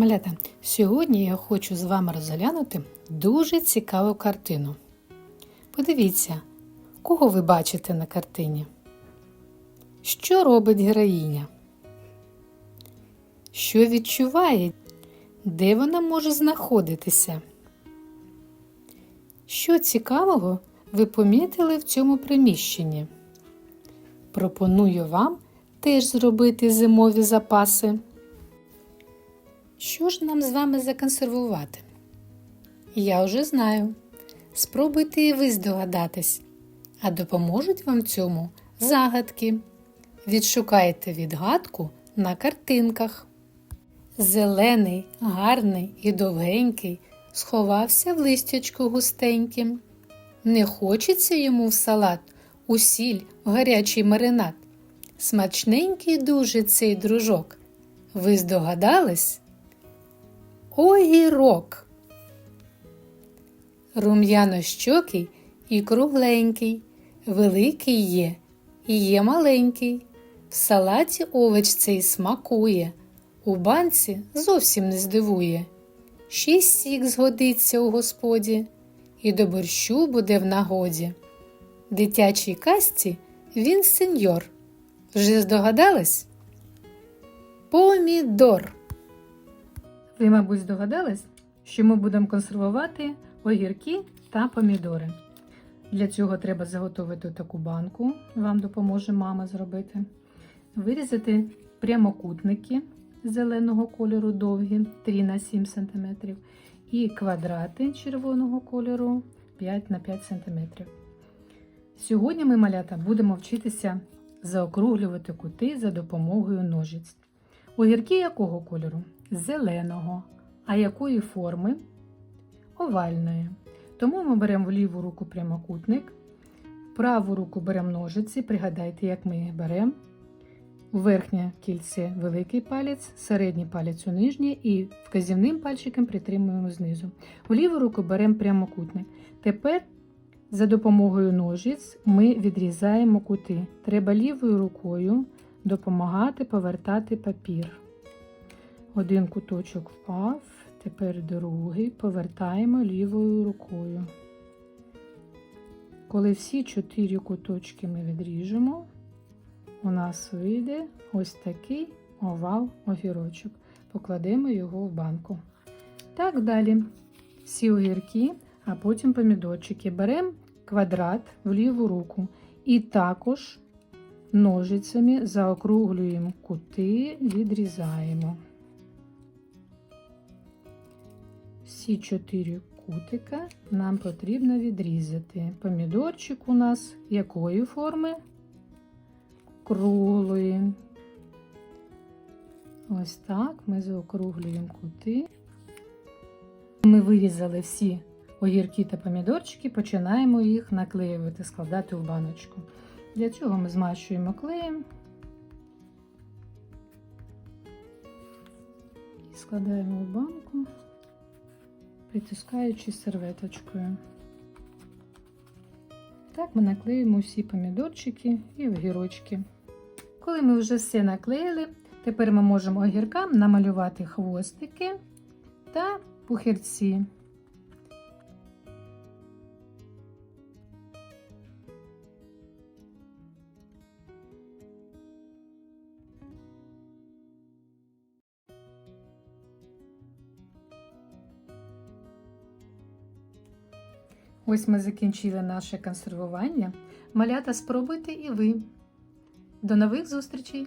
Малята, сьогодні я хочу з вами розглянути дуже цікаву картину. Подивіться, кого ви бачите на картині? Що робить героїня? Що відчуває? Де вона може знаходитися? Що цікавого ви помітили в цьому приміщенні? Пропоную вам теж зробити зимові запаси. Що ж нам з вами законсервувати? Я вже знаю. Спробуйте і ви здогадатись, а допоможуть вам цьому загадки. Відшукайте відгадку на картинках. Зелений, гарний і довгенький сховався в листячку густеньким. Не хочеться йому в салат, у сіль, в гарячий маринад. Смачненький дуже цей дружок. Ви здогадались? Огірок. Рум'яно-щокий і кругленький, великий є і є маленький. В салаті овоч цей смакує, у банці зовсім не здивує. Й сік згодиться у господі, і до борщу буде в нагоді. Дитячій казці він сеньор. Вже здогадались? Помідор. Ви, мабуть, здогадались, що ми будемо консервувати огірки та помідори. Для цього треба заготовити таку банку, вам допоможе мама зробити. Вирізати прямокутники зеленого кольору довгі 3 на 7 см і квадрати червоного кольору 5 на 5 см. Сьогодні ми, малята, будемо вчитися заокруглювати кути за допомогою ножиць. Огірки якого кольору? Зеленого. А якої форми? Овальної. Тому ми беремо в ліву руку прямокутник, в праву руку беремо ножиці, пригадайте, як ми їх беремо. Верхнє кільце великий палець, середній палець у нижнє і вказівним пальчиком притримуємо знизу. У ліву руку беремо прямокутник. Тепер за допомогою ножиць ми відрізаємо кути. Треба лівою рукою допомагати повертати папір. Один куточок впав, тепер другий повертаємо лівою рукою. Коли всі чотири куточки ми відріжемо, у нас вийде ось такий овал огірочок. Покладемо його в банку. Так далі. Всі огірки, а потім помідорчики. Беремо квадрат в ліву руку і також ножицями заокруглюємо кути, відрізаємо. Всі чотири кутика нам потрібно відрізати. Помідорчик у нас якої форми? Круглої. Ось так ми заокруглюємо кути. Ми вирізали всі огірки та помідорчики, починаємо їх наклеювати, складати в баночку. Для цього ми змащуємо клеєм і складаємо в банку, притискаючи серветочкою. Так ми наклеїмо всі помідорчики і огірочки. Коли ми вже все наклеїли, тепер ми можемо огіркам намалювати хвостики та пухирці. Ось ми закінчили наше консервування. Малята спробуйте і ви. До нових зустрічей!